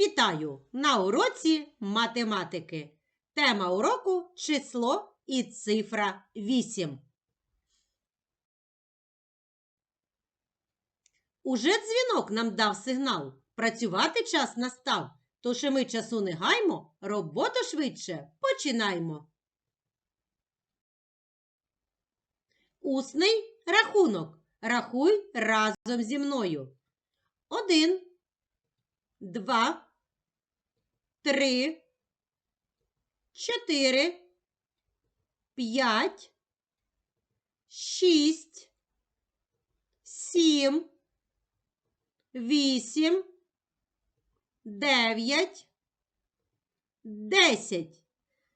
Вітаю на уроці математики. Тема уроку число і цифра 8. Уже дзвінок нам дав сигнал. Працювати час настав. Тож і ми часу не гаймо, роботу швидше починаймо. Усний рахунок. Рахуй разом зі мною. Один, два, три, чотири, п'ять, шість, сім, вісім, дев'ять, десять.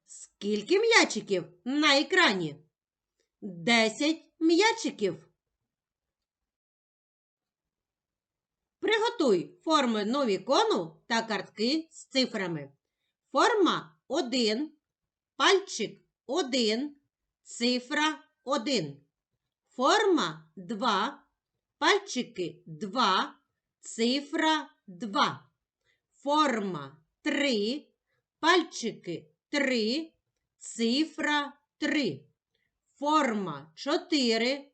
Скільки м'ячиків на екрані? Десять м'ячиків. Приготуй форми новікону та картки з цифрами. Форма 1, пальчик 1, цифра 1. Форма 2, пальчики 2, цифра 2. Форма 3, пальчики 3, цифра 3. Форма 4,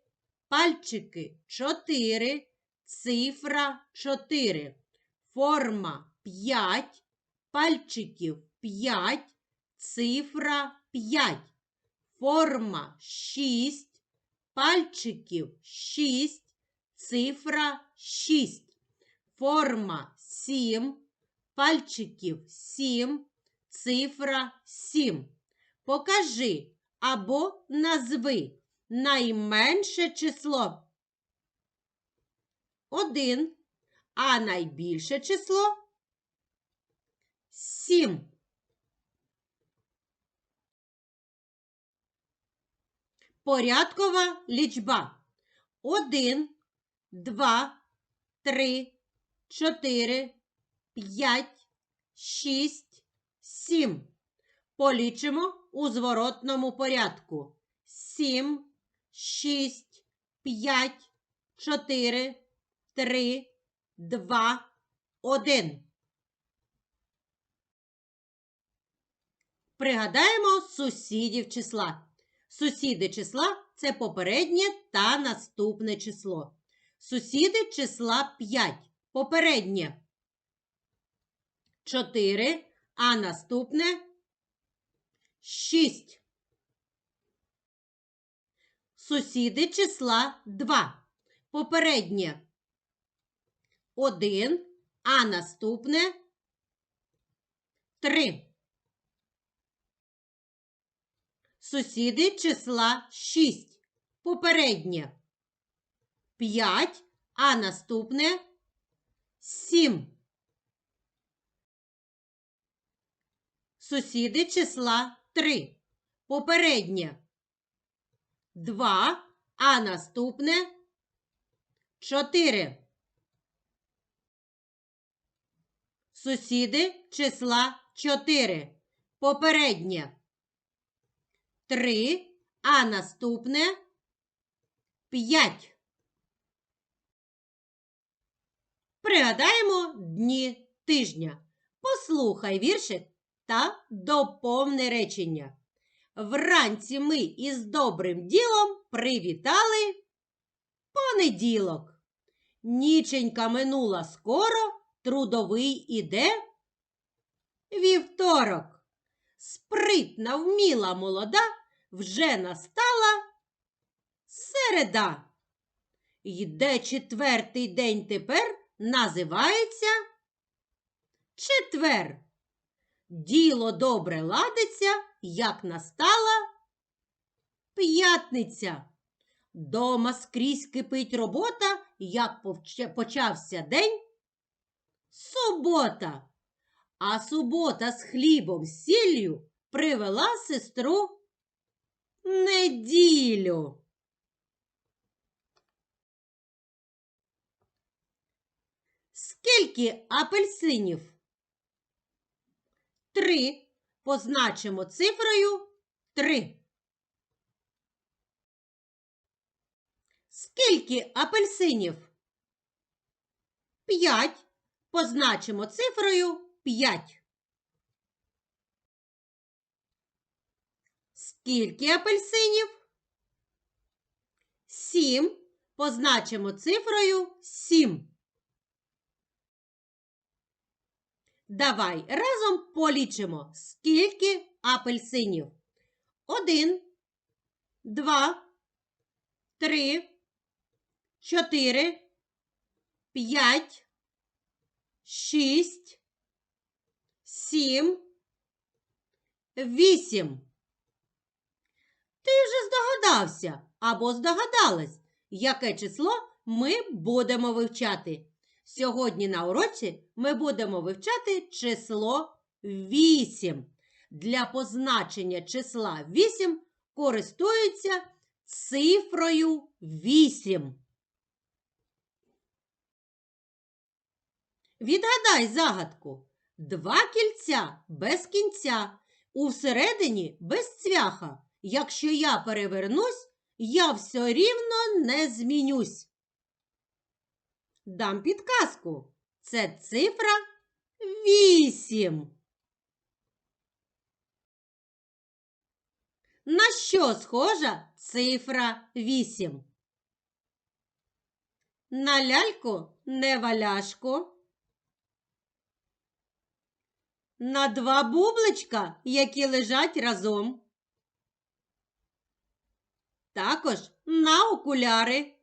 пальчики 4, цифра 4. Форма 5, пальчиків 5, цифра 5. Форма 6, пальчиків 6, цифра 6. Форма 7, пальчиків 7, цифра 7. Покажи або назви найменше число. 1, а найбільше число 7. Порядкова лічба. 1, 2, 3, 4, 5, 6, 7. Полічимо у зворотному порядку. 7, 6, 5, 4, 3, 2, 1. Пригадаємо сусідів числа. Сусіди числа це попереднє та наступне число. Сусіди числа 5. Попереднє 4, а наступне 6. Сусіди числа 2. Попереднє 1, а наступне 3. Сусіди числа 6. Попереднє 5, а наступне 7. Сусіди числа 3. Попереднє 2, а наступне 4. Сусіди числа 4. Попереднє 3, а наступне 5. Пригадаємо дні тижня. Послухай віршик та доповни речення. Вранці ми із добрим ділом привітали понеділок. Ніченька минула скоро, трудовий іде вівторок. Спритна, вміла молода, вже настала середа. Йде четвертий день тепер, називається четвер. Діло добре ладиться, як настала п'ятниця. Дома скрізь кипить робота, як почався день субота. А субота з хлібом сіллю привела сестру неділю. Скільки апельсинів? Три. Позначимо цифрою три. Скільки апельсинів? П'ять. Позначимо цифрою 5. Скільки апельсинів? 7. Позначимо цифрою 7. Давай разом полічимо, скільки апельсинів. 1, 2, 3, 4, 5, 6, 7, 8. Ти вже здогадався або здогадалась, яке число ми будемо вивчати. Сьогодні на уроці ми будемо вивчати число 8. Для позначення числа 8 користуються цифрою 8. Відгадай загадку. Два кільця без кінця, у всередині без цвяха. Якщо я перевернусь, я все рівно не змінюсь. Дам підказку. Це цифра 8. На що схожа цифра 8? На ляльку неваляшку. На два бубличка, які лежать разом. Також на окуляри.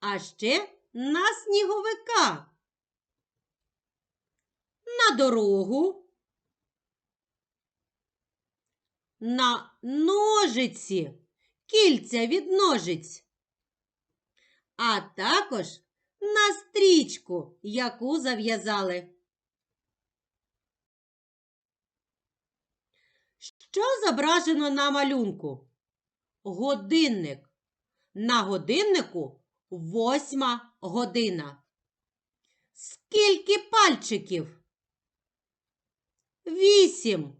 А ще на сніговика. На дорогу. На ножиці, кільця від ножиць. А також на стрічку, яку зав'язали. Що зображено на малюнку? Годинник. На годиннику восьма година. Скільки пальчиків? Вісім.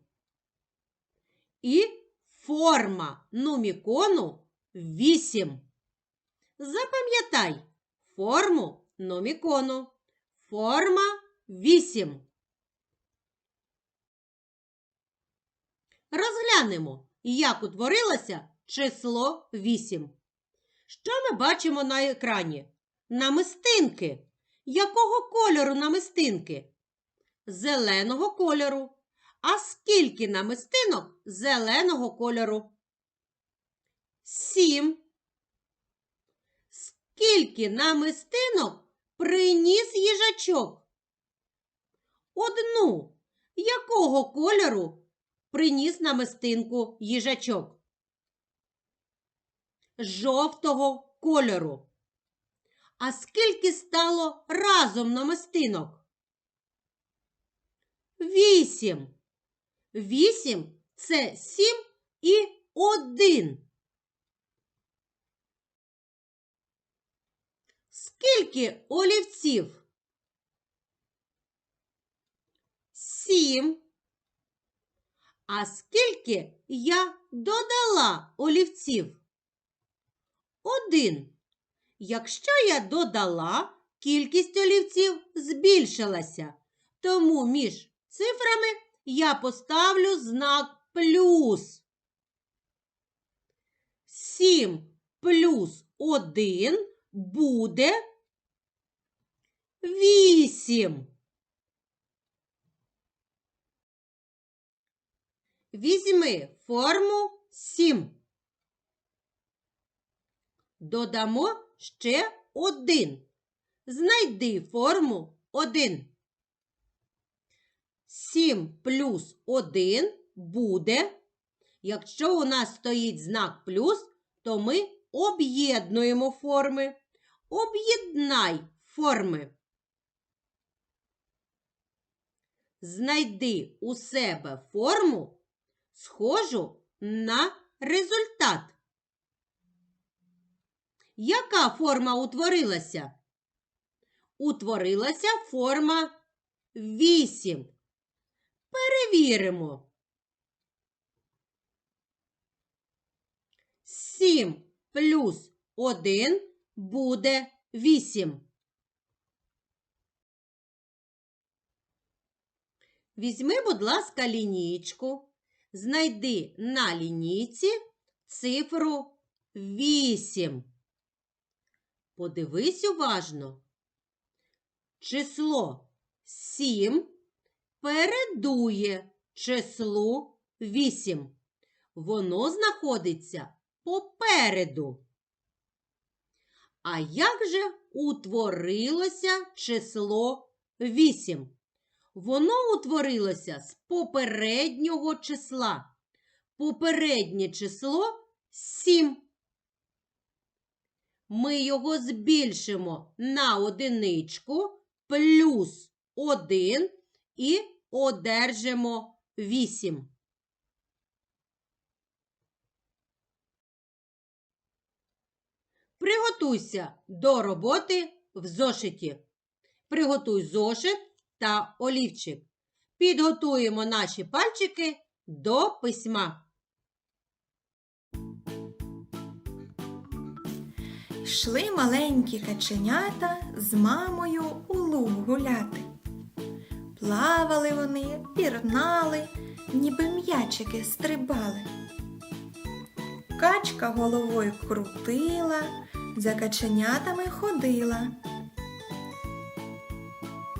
І форма нумікону вісім. Запам'ятай форму нумікону. Форма вісім. Розглянемо, як утворилося число 8. Що ми бачимо на екрані? Намистинки. Якого кольору намистинки? Зеленого кольору. А скільки намистинок зеленого кольору? Сім. Скільки намистинок приніс їжачок? Одну. Якого кольору приніс намистинку їжачок? Жовтого кольору. А скільки стало разом намистинок? Вісім. Вісім це сім і один. Скільки олівців? Сім. А скільки я додала олівців? Один. Якщо я додала, кількість олівців збільшилася. Тому між цифрами я поставлю знак плюс. 7 плюс 1 буде 8. Візьми форму 7. Додамо ще 1. Знайди форму 1. 7 плюс 1 буде. Якщо у нас стоїть знак плюс, то ми об'єднуємо форми. Об'єднай форми. Знайди у себе форму, схожу на результат. Яка форма утворилася? Утворилася форма 8. Перевіримо. 7 плюс 1 буде 8. Візьми, будь ласка, лінійку, знайди на лінійці цифру 8. Подивись уважно. Число 7 передує числу 8. Воно знаходиться попереду. А як же утворилося число 8? Воно утворилося з попереднього числа. Попереднє число 7. Ми його збільшимо на одиничку плюс 1 і одержимо 8. Приготуйся до роботи в зошиті. Приготуй зошит та олівчик. Підготуємо наші пальчики до письма. Йшли маленькі каченята з мамою у луг гуляти. Плавали вони, пірнали, ніби м'ячики стрибали. Качка головою крутила, за каченятами ходила.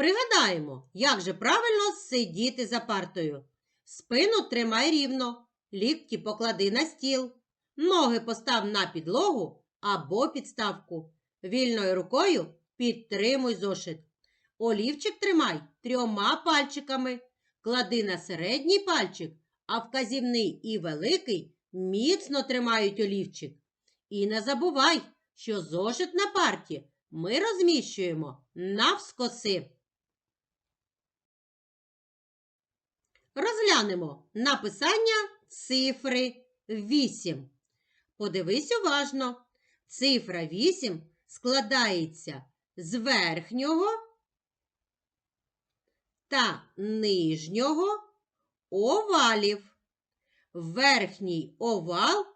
Пригадаємо, як же правильно сидіти за партою. Спину тримай рівно, лікті поклади на стіл, ноги постав на підлогу або підставку. Вільною рукою підтримуй зошит. Олівчик тримай трьома пальчиками. Клади на середній пальчик, а вказівний і великий міцно тримають олівчик. І не забувай, що зошит на парті ми розміщуємо навскоси. Розглянемо написання цифри 8. Подивись уважно. Цифра 8 складається з верхнього та нижнього овалів. Верхній овал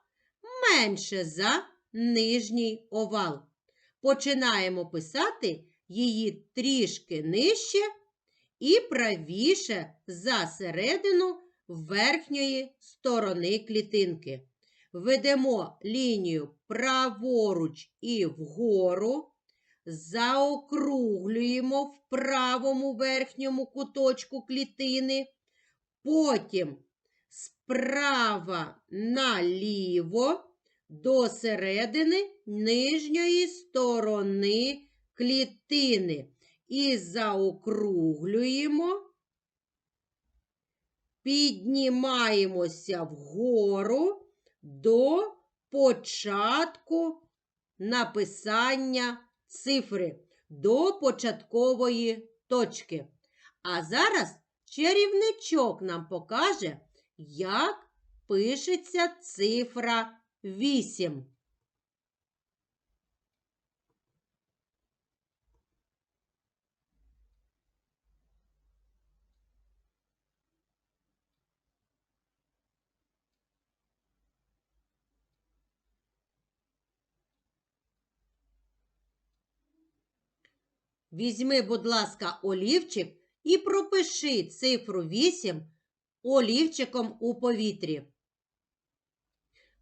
менше за нижній овал. Починаємо писати її трішки нижче і правіше за середину верхньої сторони клітинки. Ведемо лінію праворуч і вгору, заокруглюємо в правому верхньому куточку клітини, потім справа наліво до середини нижньої сторони клітини і заокруглюємо, піднімаємося вгору до початку написання цифри, до початкової точки. А зараз чарівничок нам покаже, як пишеться цифра 8. Візьми, будь ласка, олівчик і пропиши цифру 8 олівчиком у повітрі.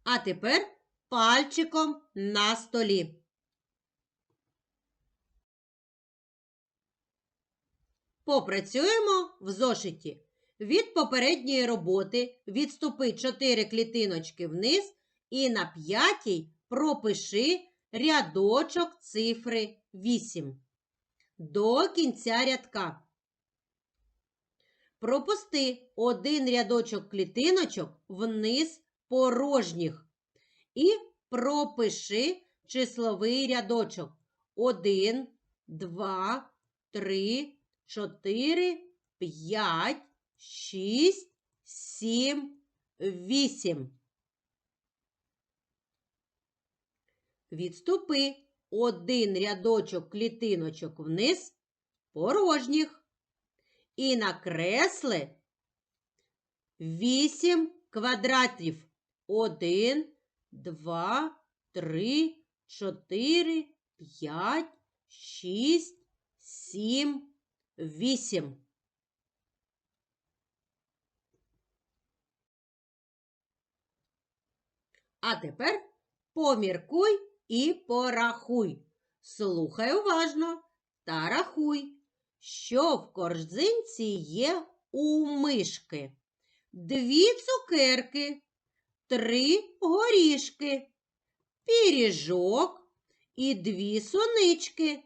А тепер пальчиком на столі. Попрацюємо в зошиті. Від попередньої роботи відступи 4 клітиночки вниз і на п'ятій пропиши рядочок цифри 8 до кінця рядка. Пропусти один рядочок клітиночок вниз порожніх і пропиши числовий рядочок 1, 2, 3, 4, 5, 6, 7, 8. Відступи один рядочок клітиночок вниз порожніх і накресли 8 квадратів. 1, 2, 3, 4, 5, 6, 7, 8. А тепер поміркуй і порахуй. Слухай уважно та рахуй, що в корзинці є у мишки. Дві цукерки, три горішки, піріжок і дві сонички.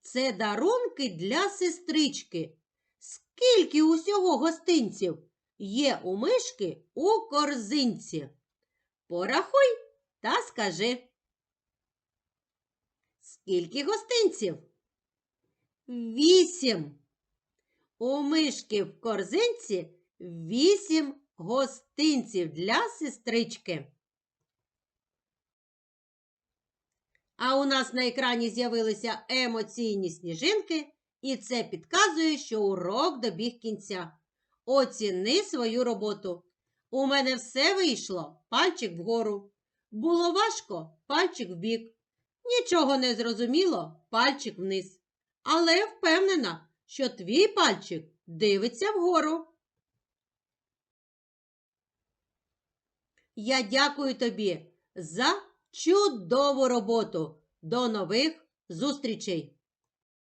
Це дарунки для сестрички. Скільки усього гостинців є у мишки у корзинці? Порахуй та скажи. Скільки гостинців? Вісім. У мишки в корзинці вісім гостинців для сестрички. А у нас на екрані з'явилися емоційні сніжинки, і це підказує, що урок добіг кінця. Оціни свою роботу. У мене все вийшло, пальчик вгору. Було важко, пальчик вбік. Нічого не зрозуміло, пальчик вниз. Але впевнена, що твій пальчик дивиться вгору. Я дякую тобі за чудову роботу. До нових зустрічей!